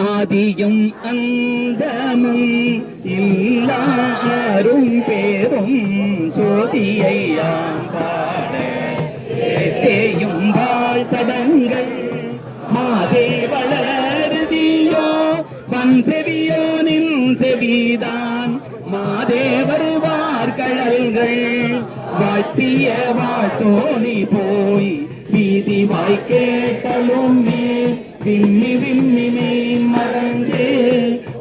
ஆதியும் அந்தமும் இல்லாரும் பேரும் ஜோதியை பாட. தேயும் வாழ்த்தடங்கள் மாதே வளருதியோ. வன் செவியோனின் செவிதான். மாதேவர் வருவார் வாழ்த்திய வாழ்த்தோனி போய். வீதி வாய்க்கேட்டலும் நீ விம்மி விம்மி நீ மறந்து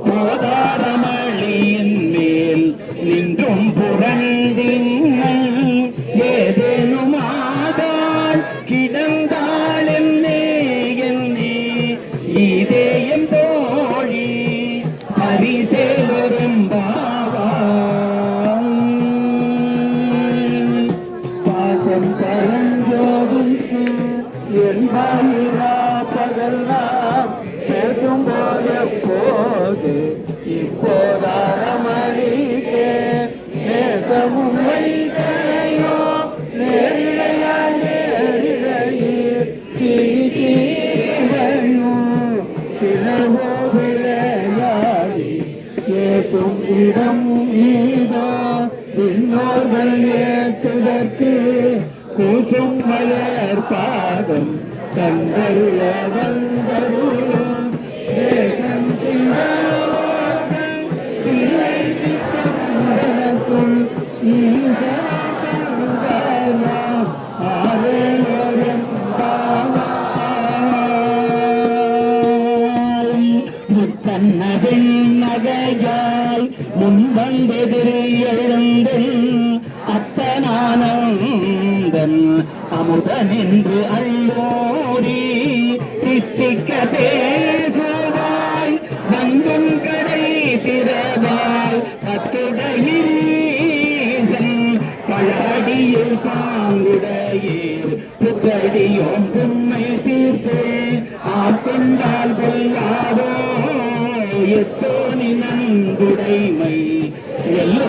போதாரமளியின் மேல் நின்றும் புரண்டின் இடம் நீதா இன்னோர்கள் ஏற்றுதற்கு கூசும் மலர் பாதம் கந்தருள வந்தருளும். முத்தன்னதின் நகையால் முன்வந்தெதிரி எழுந்தன் அத்தனானந்தன் அமுதனின்று அல்லோடி தித்திக்க பேசுவாய் வங்கும் கடை திறவாய் அத்துடையீசன் பழடியில் பாங்குடையில் புத்தடியோன் உண்மை தீர்த்து ஆக்கொண்டால் கொல்லாதோ ఎత్తోని నందుడైమై ఎల్లో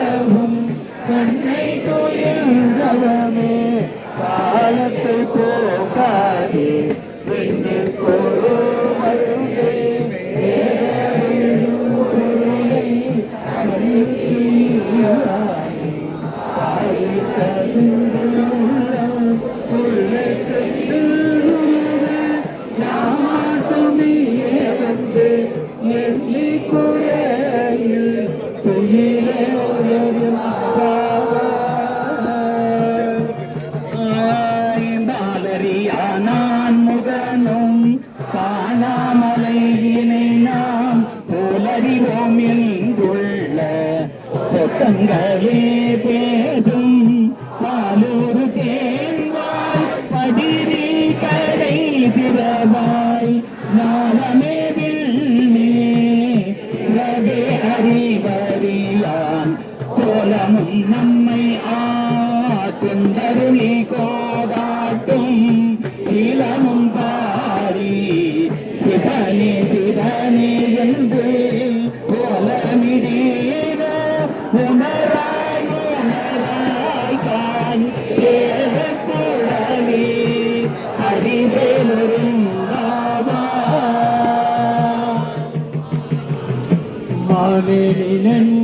சொல்லுவோம் கண்ணை தொழில்களமே காலத்தை போகாதே வெண்ணு கோரோ संघ विपे eline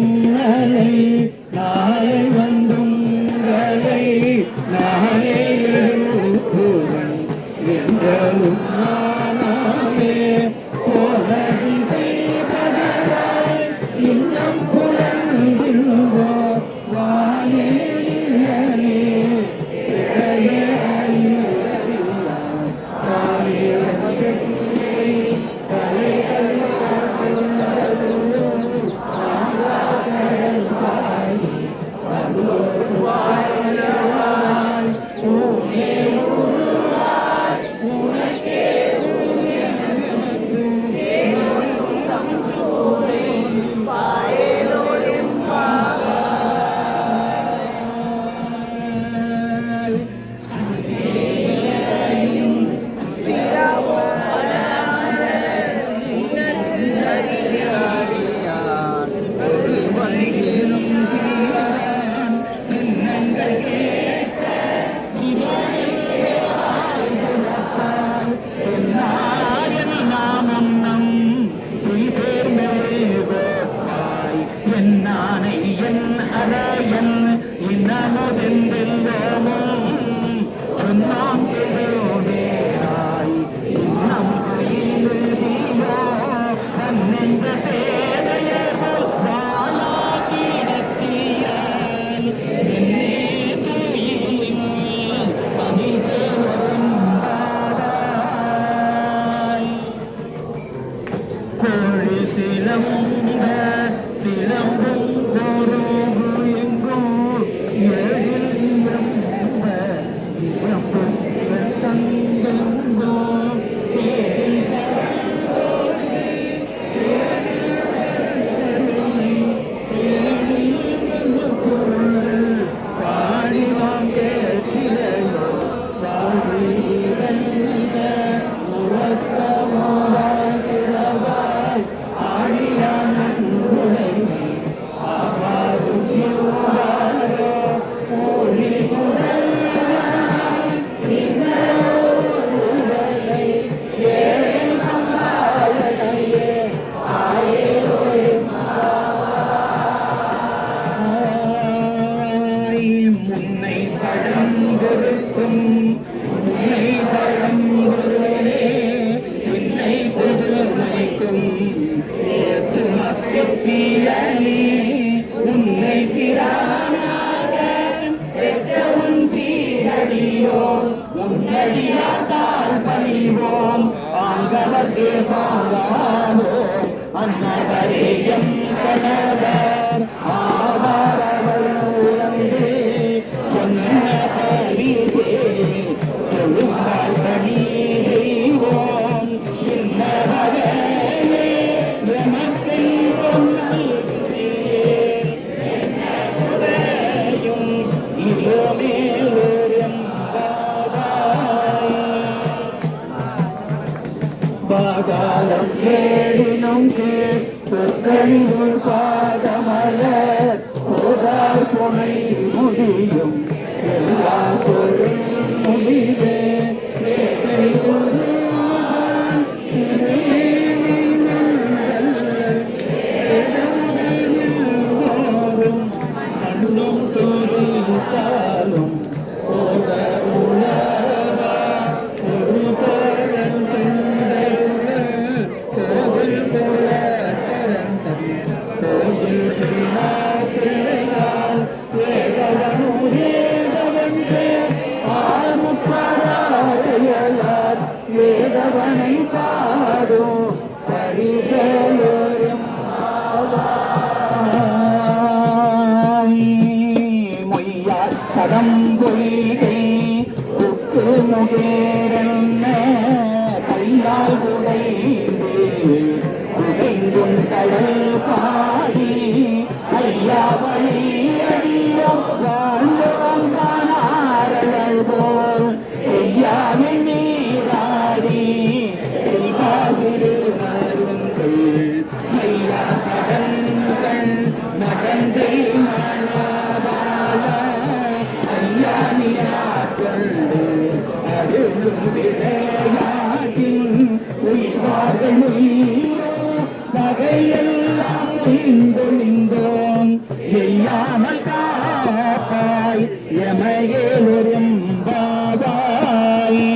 வகையெல்லாம் உயிர்ந்தொழிந்தோம் எய்யாமல் காப்பாய் எமையேலொரும் பாபாய்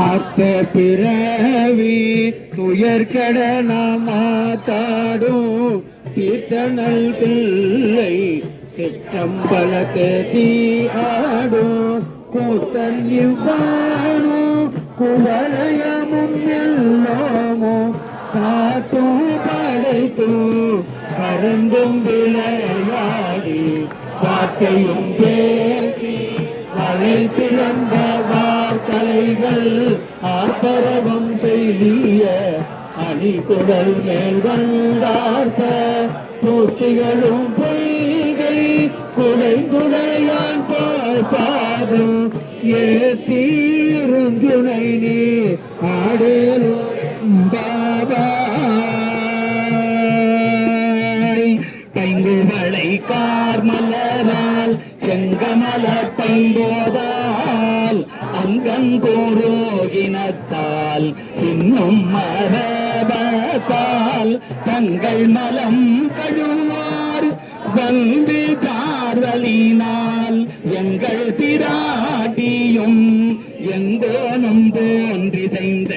ஆத்த பிறவி துயர்கட மாத்தாடும் தீர்த்தனல் பிள்ளை சிற்றம்பலக்கு தீ கூத்தன் இவ்வாறு குவலயமும் எல்லாமோ காத்தும் படைத்தும். கருந்தும் விளையாடி வார்த்தையும் பேசி வலை சிறந்த வார்த்தைகள் ஆப்பரவம் செய்திய அணிகுடல் மேல் வந்தார்த்த. பூச்சிகளும் பொய்கை குடை குடையான் ஏ ஏத்தீருந்துணை நீ ஆடலும் கமல பைம்போதால் அங்கங்கோரோகினத்தால் இன்னும் மரபால் தங்கள் மலம் கழுவார் வந்து சார்வலினால் எங்கள் பிராட்டியும் எங்கோனும் போன்றி செய்த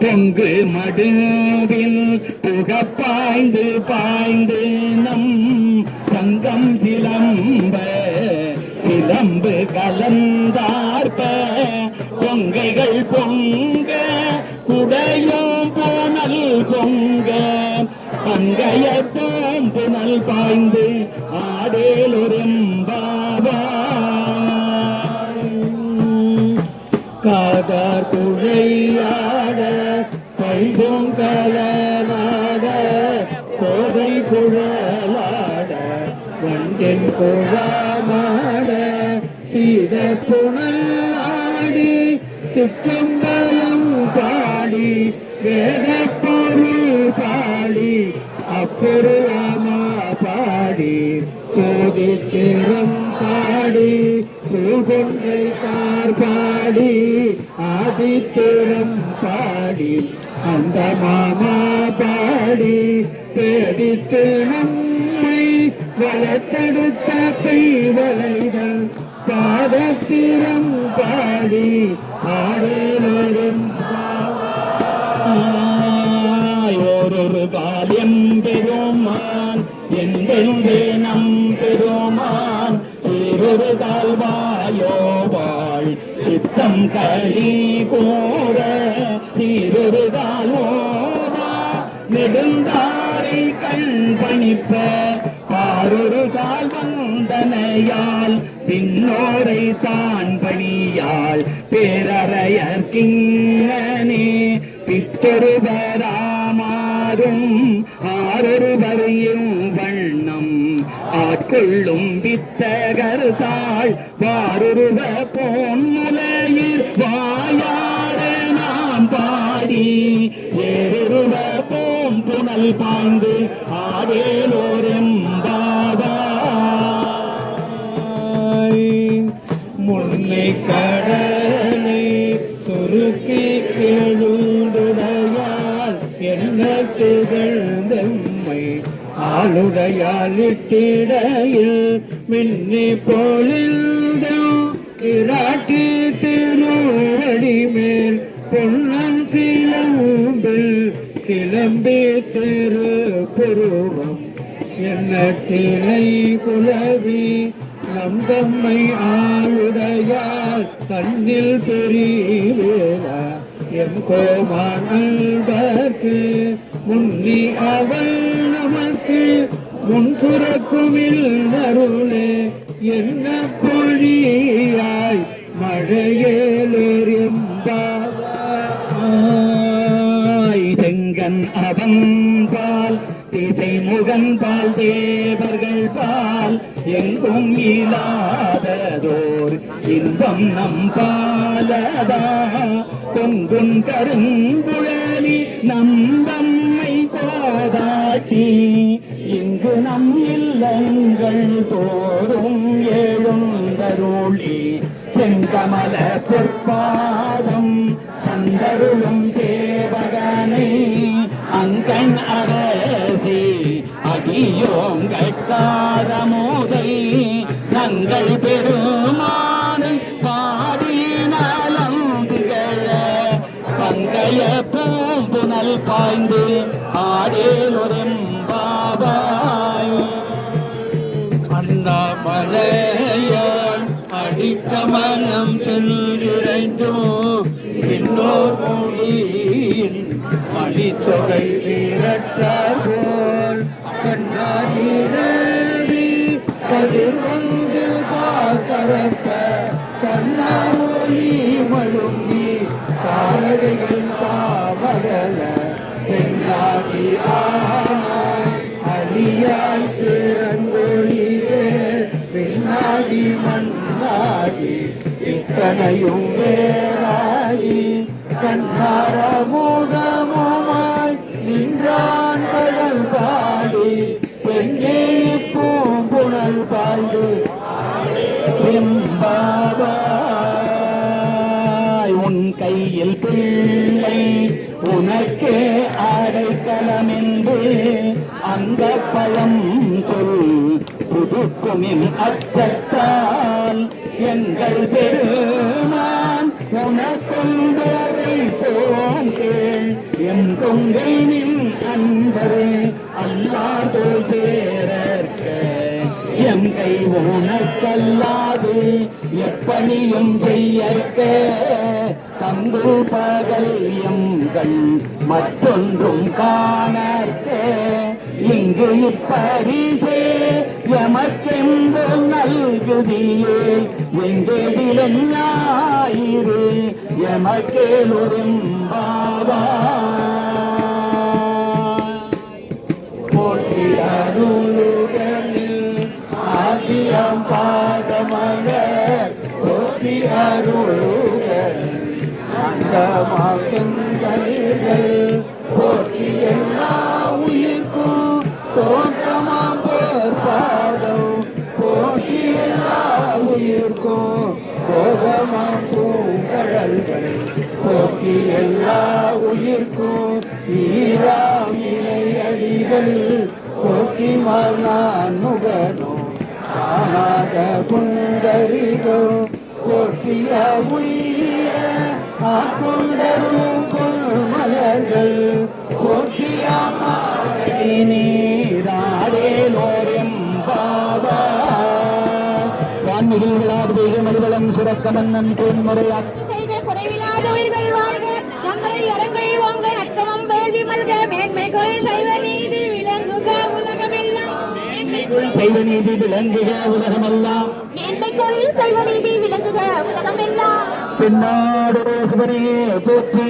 பொங்கு மடுவில் புகப்பாய்ந்து பாய்ந்து நம் சங்கம் சிலம்ப சிலம்பு கலந்தார்ப பொங்கைகள் பொங்க குடையும் போனல் பொங்க. பங்கைய நல் பாய்ந்து ஆடேலொரும் பாபா காதார் குழையாட பைபூங்கலனாட கோதை குழலாட வண்டின் குழா சீத புனல் ஆடி சிற்றம்பலம் பாடி வேத பொருள் பாடி அப்பொருளமா பாடி சோதித்திரம் பாடி சுகொன்றை தார் பாடி ஆதித்திரம் பாடி அந்த மாமா பாடி பேடித்து நம்மை வளர்த்தெடுத்த பெய்வலைகள் பாதத்திரம் பாடி ஆடலும் ஒரு காலியம் பெருமான் என்பெருந்தே நம் பெருமான். சிறு கால்வாயோ வாழ் நாள் சித்தம் களி போட நீருகாலோடா நெடுந்தாரை கண் பணிப்ப பாரொரு கால் வந்தனையால் பின்னோரை தான் பணியால் பேரறையர்கிங்கனே பித்தொருவராமாறும் ஆரொருவரையும் வண்ணம் ஆட்கொள்ளும் வித்தகர் தாள் வாரொருவ பொன்முலையில் வாயார நாம் பாடி வேறொருவ போம் புனல் பாய்ந்து ஆடேலோரெம்பாவாய் ஆளுடையாலிட்டிடையில் மின்னி பொழிந்தோம் இராட்டி திருவடி மேல் பொன்னன் சிலம்பில் சிலம்பி திரு புருவம். என்ன திரை குலவி நம்பம்மை ஆளுடையால் தன்னில் பெரியவேல. எம் கோமானல்வர்க்கு முன்னி அவள் நமக்கு முன் சுரக்குமில் அருளே என்ன பொழியாய் மழையேலெறிம்பாய் செங்கன் அவன் பால் திசை முகன் பால் தேவர்கள் பால் எங்கும் இல்லாததோர் இன்பம் நம் பாலதா பொங்குன் கருங்குழலி நம்பம்மை கோதாட்டி இங்கு நம் இல்லங்கள் தோறும் எழுந்தருளி செங்கமல பொற்பாதம் தந்தருளும் சேவகனை அங்கன் அரசி. அடியோம் கட்டாரமோதை நங்கள் பெருமானை பாடி நலம் திகழ. பங்கைய பூம்புனல் பாய்ந்து ஆடேலொரெம்பாவாய் அண்ணாமலையான் அடித்த மனம் செல்கிறோ பின்னோர் மொழியின் மணித்தொகை விரட்டார் போல் கண்ணாடி கதிர் வந்து காத்தரப்ப கண்ணாமொழி மழுங்கி பிறந்தொழியே பின்னாடி மண்ணாடி இத்தனையும் வேறாகி கண்ணார மூதமுமாய் நின்றான் கடல் பாடி பெண்ணே பூம்புணல் பாய்ந்து. எம்பாவாய் உன் கையில் பிள்ளை உனக்கே அடைக்கலம் என்று அந்த பழம் சொல். புதுக்குமின் அச்சத்தால் எங்கள் பெருமான் உனக்கொண்டரை போன்றேன் என் கொங்கையின் அன்பரே அல்லாதோ சேரற்க எம் கை உனக்கல்லாது எப்பணியும் செய்யற்க. தங்கு பகல் எங்கள் மற்றொன்றும் காணற்க இங்கு இப்பரிசே எமக்கென்று நல்குதியே. எங்கெடிலும் ஞாயிறு எமக்கேலொரும் பாவா போற்றி அருளுகனில் ஆதியம் பாதமக போற்றி அருளுகனில் அந்தமாசங்கள் போற்றி எல்லா உயிர்க்கும் தோற்றமாம் பாதம் போற்றி எல்லா உயிர்க்கும் கோபமாம் பூங்கடல்கள் போற்றி எல்லா உயிர்க்கும். ஈராமிலை அடிகள் போற்றி நான் முகனோ ஆனாத போற்றிய உயிர ஆட்கொண்டரும் மலர்கள் போற்றிய நீராடேலோரெம் பாபா வான்மிகில் கோயில்களாது தெய்வ மறுவலம் சுரக்க மன்னன் தேன்முறையாக்க செய்த குறைவில்லாத உயிர்கள் வாழ்க நம்மளை அரங்கை ஓங்க நத்தமம் வேள்வி மல்க மேன்மை கோயில் சைவ நீதி விளங்குக உலகமெல்லாம். செய்வ நீதி விளங்குக உலகமெல்லாம். மேன்மை கோயில் சைவ நீதி விளங்குக உலகமெல்லாம். பின்னாடு சிவனையே போற்றி